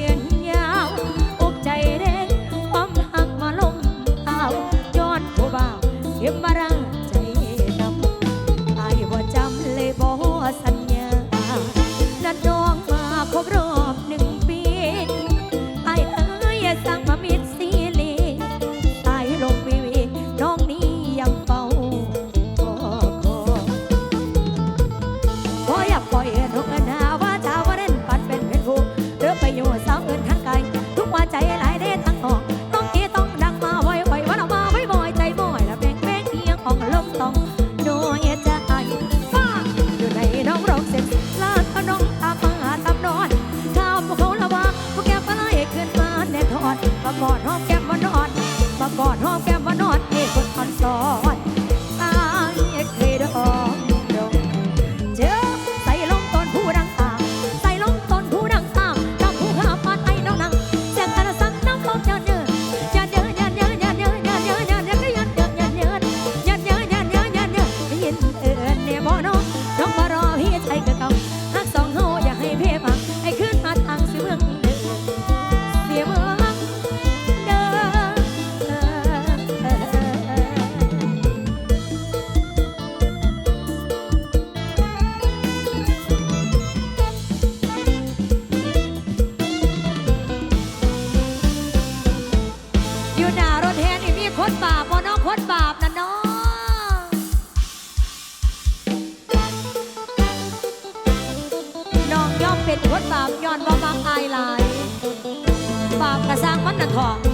ย็นยาวอกใจแดงความหักมาลงเอาย้อนผัวบ่าวเก็บมารัง far off 这套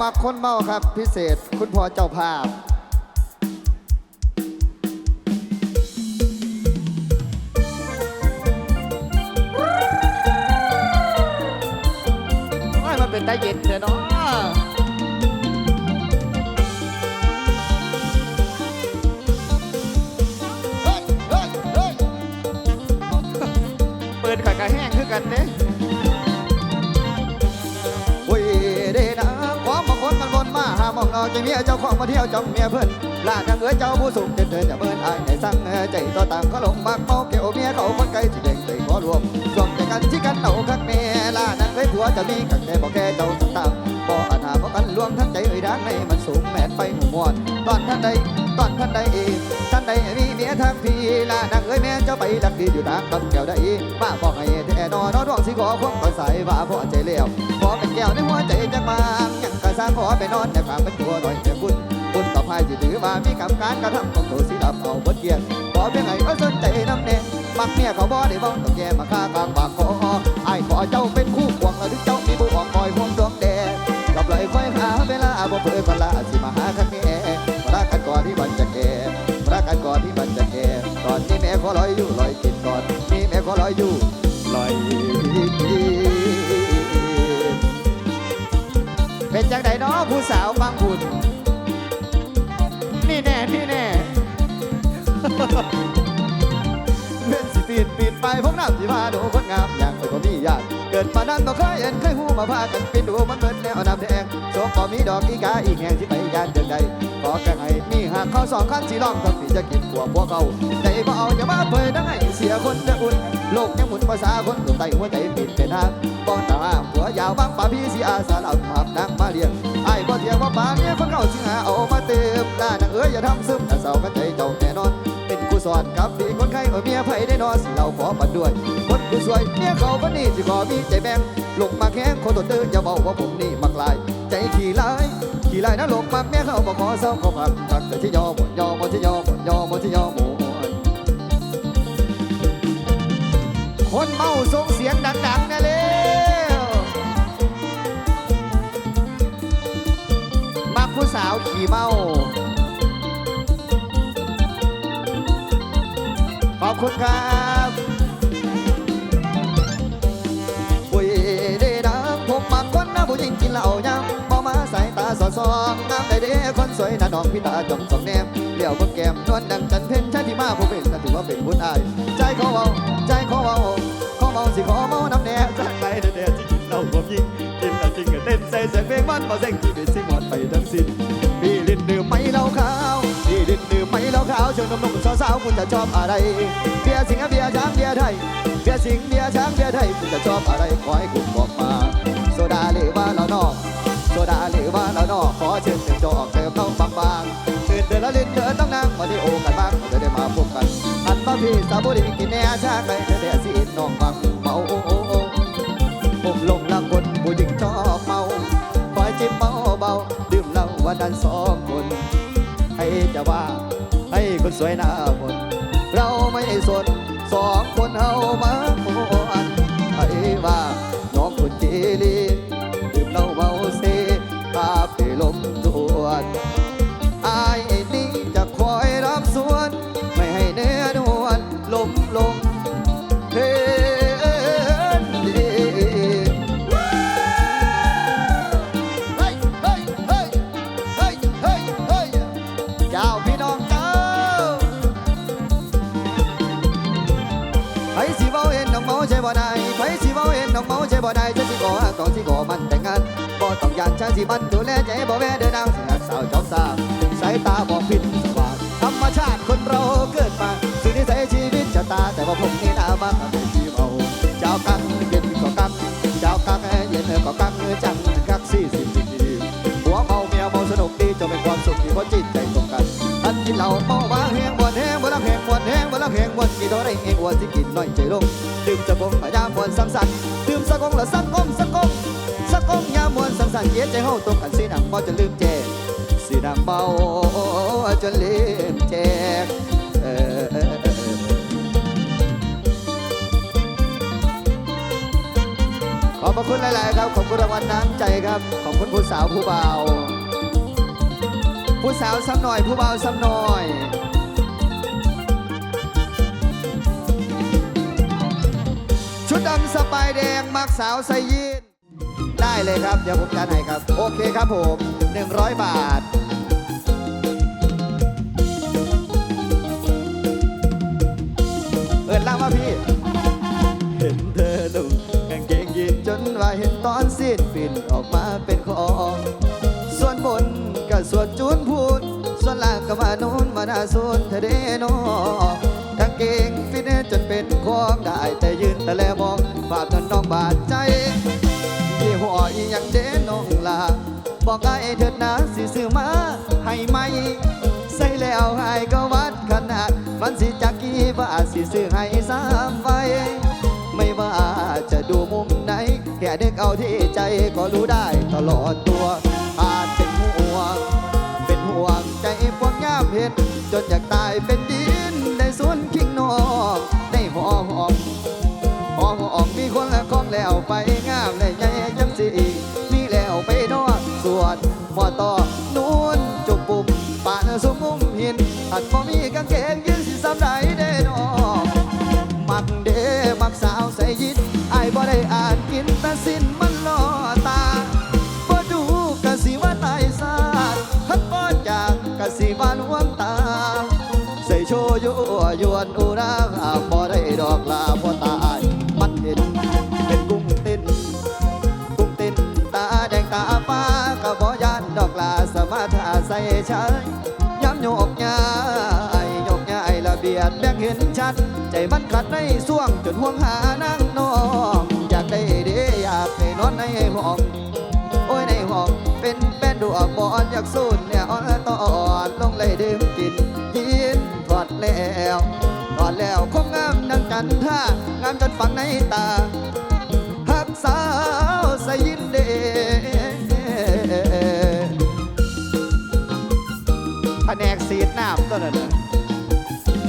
มักคนเมาครับ พิเศษคุณพ่อเจ้าภาพโอ้ยมันเป็นได้เย็นเถอะเนาะเฮ้ยเฮ้ยเฮ้ยเปิดข่อยกระแห้งคือกันเด้ ใจเมียเจ้าของมาเที่ยวจ้องเมียเพื่อนลาดนางเอ๋ยเจ้าผู้สูงเดินเดินจะเบิ่นอายในสั่งใจต่อต่างเขาลงมากเมาเกี่ยวเมียเขาคนไกลที่เด็กเลยขอรวมรวมใจกันที่กันเอาคักเมียลาดนางเอ๋ยผัวจะมีกันแต่บอกแค่เจ้าสักตามบ่อาถาเพราะกันลวงทั้งใจเอ่ยดังในมันสูงแม่นไปหูมวนตอนท่านใด ตอนท่านใดเองท่านใดมีเมียทางพีลาดนางเอ๋ยแม่เจ้าไปดักดีอยู่ทางกำแก้วได้มาบอกให้แท้นอนนอดวงสิขอควงต่อสายว่าพอใจเลี้ยวขอเป็นแก้วในหัวใจจักมางยังกะสร้างขอไปนอนแต่ความเป็นตัวหน่อยแต่บุญบุญต่อพายที่ถือว่ามีกรรมการกระทำของตัวสีดำเอาบทเกียรติขอเพียงไงก็สนใจน้ำเน่มักเมียเขาบ่ได้บ้องต้องแย่มาฆ่ากลางปากคอไอ้ขอเจ้าเป็นคู่ควงแล้วถึงเจ้ามีผู้หวังคอยพวงดวงแดงกับเลยค่อยหาเวลาบ่เพื่อคนละสิ อนนี้แม่ขอลอยอยู่ลอยกินก่อนนี่แม่ขอลอยอยู่ลอยกินเป็นจังไดเนาะผู้สาวบางบุญนี่แน่นี่แน่เพื่อนสิปีนปี ไปพวกน้ำสีมาดูคนงามอย่างไม่ก็มีญาติเกิดมานั้นบ่เคยเห็นเคยหูมาพากันปีนดูมันเบิดแล้วน้ำแดงโชคบ่มีดอกอีกาอีกแห่งที่ไปยานเดินใดขอแค่ให้มีหากเขาสองคันสีล้อมทั้งปีจะกินขัวพวกเขาใจบ่เอาอย่ามาเผยดังไห้เสียคนจะอุ่นโลกยังหมุนภาษาคนตัวไตหัวใจปิดเป็นทางป้อนตา หัวยาวบางป่าพี่สีอาสาเหล่าหับนางมาเลี้ยงไอ้บ่เทียบว่าป่าเนี่ยคนเขาสิหาเอามาเติมล่านางเอ้ยอย่าทำซึมแต่เศร้ากันใจเจ้าแน่นอน เป็นกูสอนกับดีคนไข้เอาเมียไผได้นอนสิเราขอปัดด้วย คนกูสวยเมียเขาคนนี้สิขอมีใจแบ่งลงมาแข้งคนตัวตื้ออย่าบอกว่าผมนี่มักลาย ใจขี่ลายขี่ลายนะลงมาเมียเขาบอกขอเศร้าเขาพักตักแต่ที่ยอหมดยอหมดที่ยอหมดยอหมดที่ยอ เมา ขอบคุณครับปุยเดดังผมมักคนน้าผู้หญิงกินเหล้ายำพอมาสายตาสอดส่องงามได้เด้คนสวยน้าน้องพี่ตาจอมสองแนมเลี่ยวเบิ่งแก้มนวลดังจันเพ็ญชาติมาผู้เป็นก็ถือว่าเป็นบุญอาย ใจขอเว้าใจขอเว้าขอเมาสิขอเมาน้ำแน่จากไหนเด็ดๆที่กินเหล้าผมยิงกินแล้วจริงก็เต้นใส่เสียงเพลงมันมาเส้งที่เป็นสิ่งหมดไปทั้งสิ้น ดื่มไม่เหล้าขาวพี่ลิ้นดื่มไม่เหล้าขาวเชิญนมๆสาวๆคุณจะชอบอะไรเบียร์สิงห์เบียร์ช้างเบียร์ไทยเบียร์สิงห์เบียร์ช้างเบียร์ไทยคุณจะชอบอะไรขอให้คุณบอกมาโซดาหรือว่าเรานอกโซดาหรือว่าเรานอกขอเชิญหนึ่งจอกเติมเข้าบางๆตื่นเดินละลิ้นเดินต้องนั่งมาที่โอกันบ้างจะได้มาพบกันอันมาพี่สาวบุรีกินแน่ชาไก่เดี๋ยวสิน้องฟังเมาโอ้โอ้โอ้ผมลงละคนผู้หญิงชอบ วันนั้นสองคนให้จะว่าให้คนสวยหน้ามนเราไม่สนสองคนเฮามาโอนให้ว่าน้องคนเจลีดื่มเหล้าเมาเซพาไปลมดวน บ่ต้องยานสิมันดูแลใจบ่แม่เดินนางสิหักสาวจอมสาวสายตาบอกผิดสว่างธรรมชาติคนเราเกิดมาสิ่งที่ใส่ชีวิตชะตา แต่ว่าผมนี่นาบ้าเป็นที่เมาเจ้ากังเย็นก็กังเจ้ากังเย็นก็กังจังกักสี่สิบดีหัวเมาเมียเมาสนุกดีจะเป็นความสุขที่เพราะจิตใจตรงกันอันกินเหล้า แหงวนแหงบวนรักแหงบวนกินเท่าไรเองอ้วนที่กินน้อยใจลงดื่มจะบงยายามวนซ้ำสันดื่มสักงละสักกงสักงสักงยามวนซ้ำสันเย็นใจเฮาตรงกันสีหนังเมาจะลืมแจกสีหนังเมาจนลืมแจกเออพระคุณหลาย ๆ ครับ ขอบคุณรางวัลน้ำใจครับ ขอบคุณผู้สาวผู้เบาผู้สาวซ้ำหน่อยผู้เบาซ้ำหน่อย ดำสบายแดง มักสาวใสยีนได้เลยครับ เดี๋ยวผมจัดให้ครับ โอเคครับผม 100 บาท เอินล่างมาพี่ เห็นเธอลุกกางเกงยีนจนว่าเห็นตอนสิ้นฟินออกมาเป็นของ ส่วนบนก็ส่วนจูนพูด ส่วนล่างก็มาโน้นมาหน้าส่วนเธอเดโนกางเกงฟิตจน ของได้แต่ยืนแต่แลมองฝากเงินน้องบาดใจที่หัวอีหยังเด่นน้องลาบอกไอ้เถิดนะสิซื้อมาให้ไหมใส่แล้วให้ก็วัดขนาดมันสิจักกี่าสิซื้อให้สามใบไม่ว่าจะดูมุมไหน แค่เด็กเอาที่ใจก็รู้ได้ตลอดตัว อาจเป็นห่วงเป็นห่วงใจพวกยามเห็นจนอยาก เกงยืนสิสำไรเด้นอมักเด้มักสาวใส่ยินไอ้บ่ได้อ่านกินแต่สิ้นมันล่อตาบ่ดูกะสิว่าตายซาดฮัดบ่จากกะสิว่าลวงตา ใส่โชยั่วยวนอุราพอได้ดอกลาพอตายมันเห็นเป็นกุ้งเต้นกุ้งเต้นตาแดงตาฟ้าก็บ่ยานดอกลาสมาธาใส่ใช้ ย้ายระเบียดแบ่งเห็นชัด ใจมันขัดในส่วงจนห่วงหานั่งนอง อยากได้เด้อยากได้นอนในห้อง โอ้ยในห้อง เป็นแป้นดูออกบอลอยากสูนเนี่ยอ่อนตอนลงเลยดื่มกินยินถอดแล้วถอดแล้วคงงามดังจันท่างามจนฝังในตาหักสาวสยินเดแผนกสีดน้ำตัวนั้นน่ะ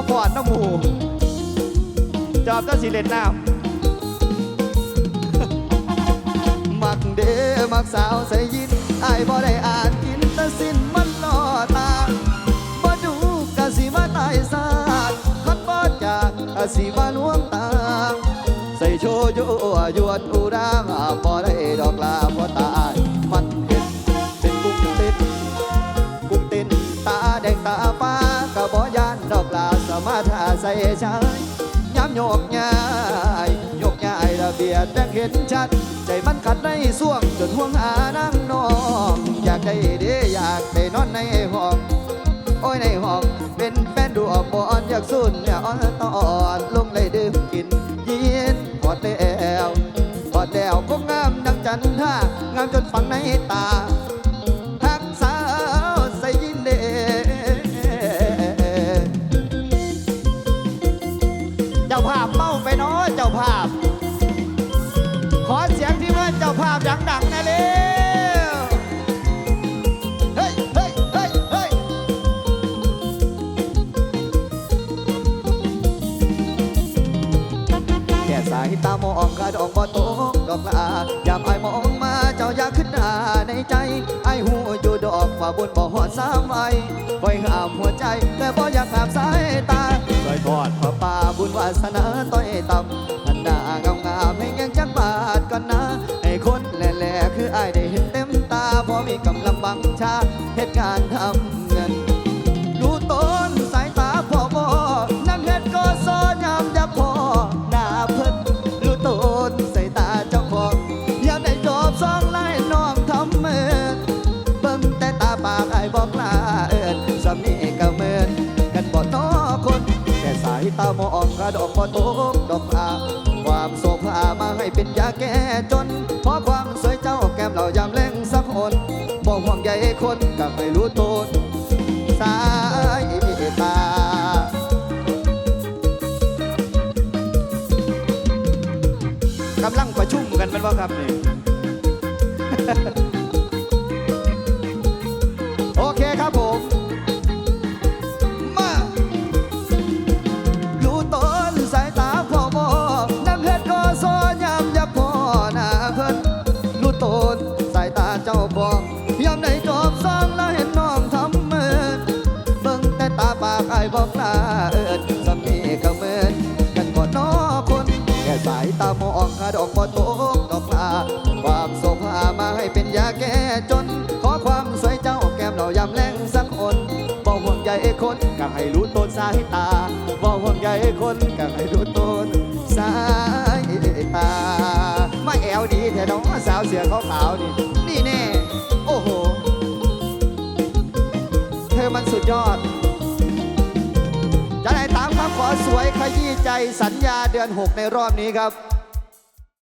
บ่ฟอดน้ำหมูจอบต้องสีเล่นน้ำมักเด้มักสาวใส่ยินอายบ่ได้อ่านกินแต่สิ้นมันล่อตาบ่ดูกะสิมาตายซาดคันบ่จากกะสิมาลวงตา ใส่โชว์ยั่วยวนอุรางบ่ ใส่ชายย้ำโยกย้ายโยกย้ายระเบียดแบ่งเห็นชัด ใจมันขัดในส่วงจนห่วงหานั่งนองอยากได้เด้อยากได้นอนในห้อง โอ้ยในห้อง เป็นแฟนดูออกบอนอยากสุนเนี่ยอ่อนตอนลงเลยดื่มกินยินพอดแล้วพอดแล้วก็งามดังจันท่างามจนฝังในตา บ่ตกดอกลายามไอมองมาเจ้าอยากขึ้นหน้าในใจไอายหูอยู่ดอกฝ่าบนบ่หอดสามไอคอยห้ามหัวใจ แต่บ่อยากห้ามสายตาลอยทอดพระป่าบุญวาสนาต้อยต่ำอันหน้างามงามให้ยังจักบาทก่อนนะให้คนแหล่ๆคือไอายได้เห็นเต็มตาพอมีกำลังบังชาเหตุการณ์ทำ ตามองกระดอกบ่ตกดอกอาความโศกพามาให้เป็นยาแก้จน เพราะความสวยเจ้าแก้มเรายามเล่งสักคนบ่ห่วงใยคนก็ไม่รู้ตนสายตากำลังประชุมกันเป็นว่าครับนี่ ตามองคาดอกบ่ตกดอกลาความโสภามาให้เป็นยาแก้จน ขอความสวยเจ้าแก้มเรายำแรงสักคนบ่ห่วงใยคนก็ให้รู้ต้นสายตาบ่ห่วงใยคนก็ให้รู้ต้นสายตามาแอวดีแท้น้องสาวเสือขาวนี่นี่แน่โอ้โห เธอมันสุดยอดจะได้ตามคำขอสวยขยี้ใจสัญญาเดือน 6 ในรอบนี้ครับ